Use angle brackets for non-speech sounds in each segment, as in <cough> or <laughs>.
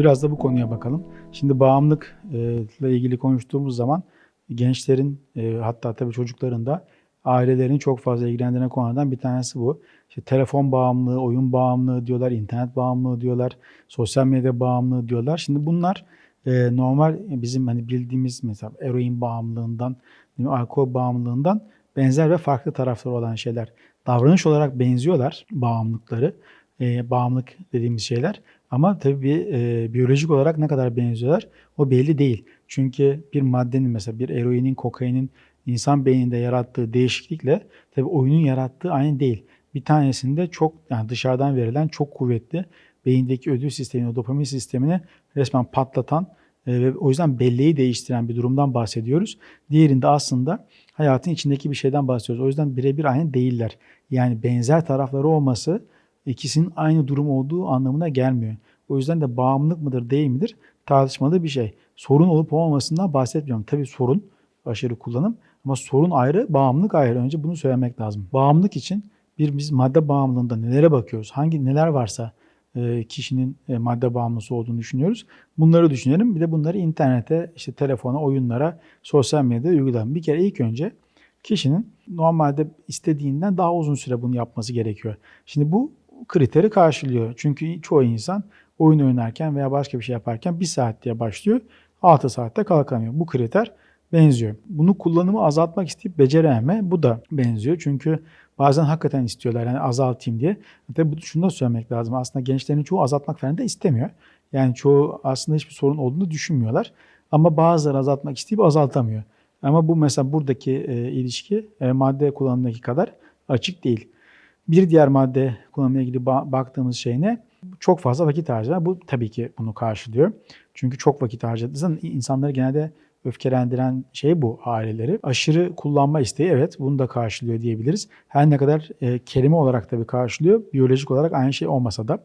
biraz da bu konuya bakalım. Şimdi bağımlılıkla ilgili konuştuğumuz zaman gençlerin e, hatta tabii çocukların da ailelerin çok fazla ilgilendiren konulardan bir tanesi bu. İşte telefon bağımlılığı, oyun bağımlılığı diyorlar, internet bağımlılığı diyorlar, sosyal medya bağımlılığı diyorlar. Şimdi bunlar e, normal bizim hani bildiğimiz mesela eroin bağımlılığından, alkol bağımlılığından benzer ve farklı tarafları olan şeyler. Davranış olarak benziyorlar bağımlılıkları, e, bağımlılık dediğimiz şeyler. Ama tabii e, biyolojik olarak ne kadar benziyorlar o belli değil. Çünkü bir maddenin mesela bir eroinin, kokainin insan beyninde yarattığı değişiklikle tabii oyunun yarattığı aynı değil. Bir tanesinde çok yani dışarıdan verilen çok kuvvetli beyindeki ödül sistemini, dopamin sistemini resmen patlatan e, ve o yüzden belleği değiştiren bir durumdan bahsediyoruz. Diğerinde aslında hayatın içindeki bir şeyden bahsediyoruz. O yüzden birebir aynı değiller. Yani benzer tarafları olması ikisinin aynı durum olduğu anlamına gelmiyor. O yüzden de bağımlılık mıdır değil midir tartışmalı bir şey. Sorun olup olmamasından bahsetmiyorum. Tabii sorun aşırı kullanım ama sorun ayrı, bağımlılık ayrı. Önce bunu söylemek lazım. Bağımlılık için bir biz madde bağımlılığında nelere bakıyoruz? Hangi neler varsa e, kişinin e, madde bağımlısı olduğunu düşünüyoruz. Bunları düşünelim. Bir de bunları internete, işte telefona, oyunlara, sosyal medyada uygulayalım. Bir kere ilk önce kişinin normalde istediğinden daha uzun süre bunu yapması gerekiyor. Şimdi bu kriteri karşılıyor. Çünkü çoğu insan oyun oynarken veya başka bir şey yaparken bir saat diye başlıyor. 6 saatte kalkamıyor. Bu kriter benziyor. Bunu kullanımı azaltmak isteyip becerememe bu da benziyor. Çünkü bazen hakikaten istiyorlar yani azaltayım diye. Tabii şunu da söylemek lazım. Aslında gençlerin çoğu azaltmak falan da istemiyor. Yani çoğu aslında hiçbir sorun olduğunu düşünmüyorlar. Ama bazıları azaltmak isteyip azaltamıyor. Ama bu mesela buradaki e, ilişki e, madde kullanımındaki kadar açık değil. Bir diğer madde kullanımıyla ilgili ba- baktığımız şey ne? Çok fazla vakit harcar. Bu tabii ki bunu karşılıyor. Çünkü çok vakit harcadığınız insanları genelde öfkelendiren şey bu aileleri. Aşırı kullanma isteği evet bunu da karşılıyor diyebiliriz. Her ne kadar e, kelime olarak tabii karşılıyor, biyolojik olarak aynı şey olmasa da.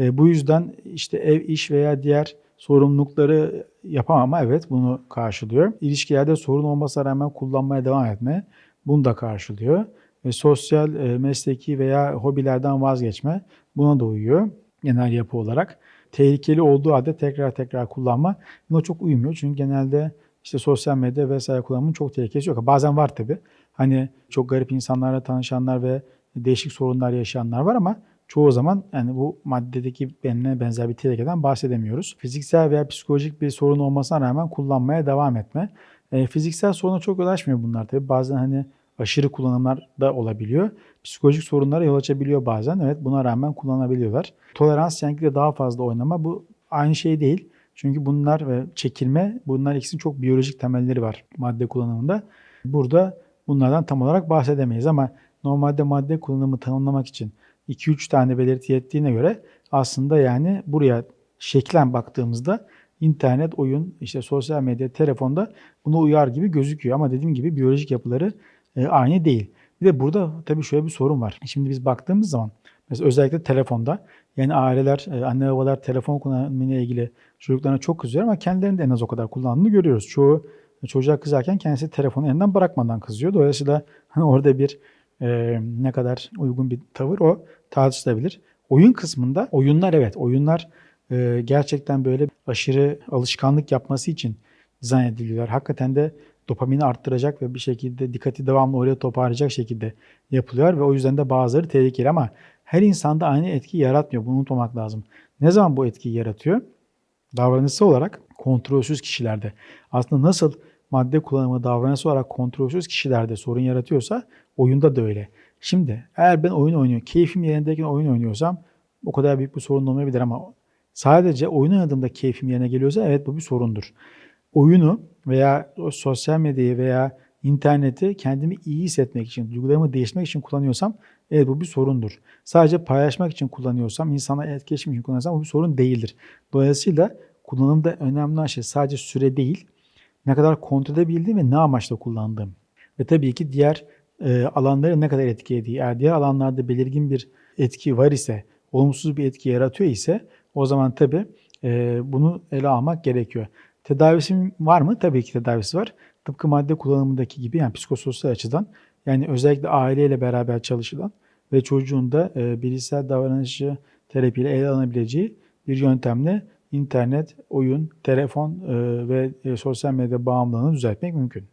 E, bu yüzden işte ev, iş veya diğer sorumlulukları yapamama evet bunu karşılıyor. İlişkilerde sorun olmasına rağmen kullanmaya devam etme bunu da karşılıyor. Ve sosyal, e, mesleki veya hobilerden vazgeçme buna da uyuyor genel yapı olarak. Tehlikeli olduğu halde tekrar tekrar kullanma buna çok uymuyor. Çünkü genelde işte sosyal medya vesaire kullanımın çok tehlikesi yok. Bazen var tabii. Hani çok garip insanlarla tanışanlar ve değişik sorunlar yaşayanlar var ama çoğu zaman yani bu maddedeki benimle benzer bir tehlikeden bahsedemiyoruz. Fiziksel veya psikolojik bir sorun olmasına rağmen kullanmaya devam etme. E, fiziksel soruna çok ulaşmıyor bunlar tabii. Bazen hani aşırı kullanımlar da olabiliyor. Psikolojik sorunlara yol açabiliyor bazen. Evet buna rağmen kullanabiliyorlar. Tolerans yankıyla daha fazla oynama bu aynı şey değil. Çünkü bunlar ve çekilme bunlar ikisinin çok biyolojik temelleri var madde kullanımında. Burada bunlardan tam olarak bahsedemeyiz ama normalde madde kullanımı tanımlamak için 2-3 tane belirti yettiğine göre aslında yani buraya şeklen baktığımızda internet, oyun, işte sosyal medya, telefonda buna uyar gibi gözüküyor. Ama dediğim gibi biyolojik yapıları aynı değil. Bir de burada tabii şöyle bir sorun var. Şimdi biz baktığımız zaman mesela özellikle telefonda yani aileler, e, anne babalar telefon kullanımıyla ilgili çocuklarına çok kızıyor ama kendilerinin de en az o kadar kullandığını görüyoruz. Çoğu çocuğa kızarken kendisi telefonu elinden bırakmadan kızıyor. Dolayısıyla <laughs> hani orada bir e, ne kadar uygun bir tavır o tartışılabilir. Oyun kısmında oyunlar evet oyunlar e, gerçekten böyle aşırı alışkanlık yapması için dizayn ediliyorlar. Hakikaten de dopamini arttıracak ve bir şekilde dikkati devamlı oraya toparlayacak şekilde yapılıyor ve o yüzden de bazıları tehlikeli ama her insanda aynı etki yaratmıyor. Bunu unutmamak lazım. Ne zaman bu etkiyi yaratıyor? Davranışsal olarak kontrolsüz kişilerde. Aslında nasıl madde kullanımı davranışsal olarak kontrolsüz kişilerde sorun yaratıyorsa oyunda da öyle. Şimdi eğer ben oyun oynuyor, keyfim yerindeyken oyun oynuyorsam o kadar büyük bir sorun olmayabilir ama sadece oyun oynadığımda keyfim yerine geliyorsa evet bu bir sorundur. Oyunu veya sosyal medyayı veya interneti kendimi iyi hissetmek için, duygularımı değiştirmek için kullanıyorsam evet bu bir sorundur. Sadece paylaşmak için kullanıyorsam, insana etkileşim için kullanıyorsam bu bir sorun değildir. Dolayısıyla kullanımda önemli olan şey sadece süre değil, ne kadar kontrol edebildiğim ve ne amaçla kullandığım. Ve tabii ki diğer e, alanları ne kadar etkilediği. Eğer diğer alanlarda belirgin bir etki var ise, olumsuz bir etki yaratıyor ise o zaman tabii e, bunu ele almak gerekiyor. Tedavisi var mı? Tabii ki tedavisi var. Tıpkı madde kullanımındaki gibi yani psikososyal açıdan yani özellikle aileyle beraber çalışılan ve çocuğun da e, bilişsel davranışı terapiyle ele alınabileceği bir yöntemle internet, oyun, telefon e, ve e, sosyal medya bağımlılığını düzeltmek mümkün.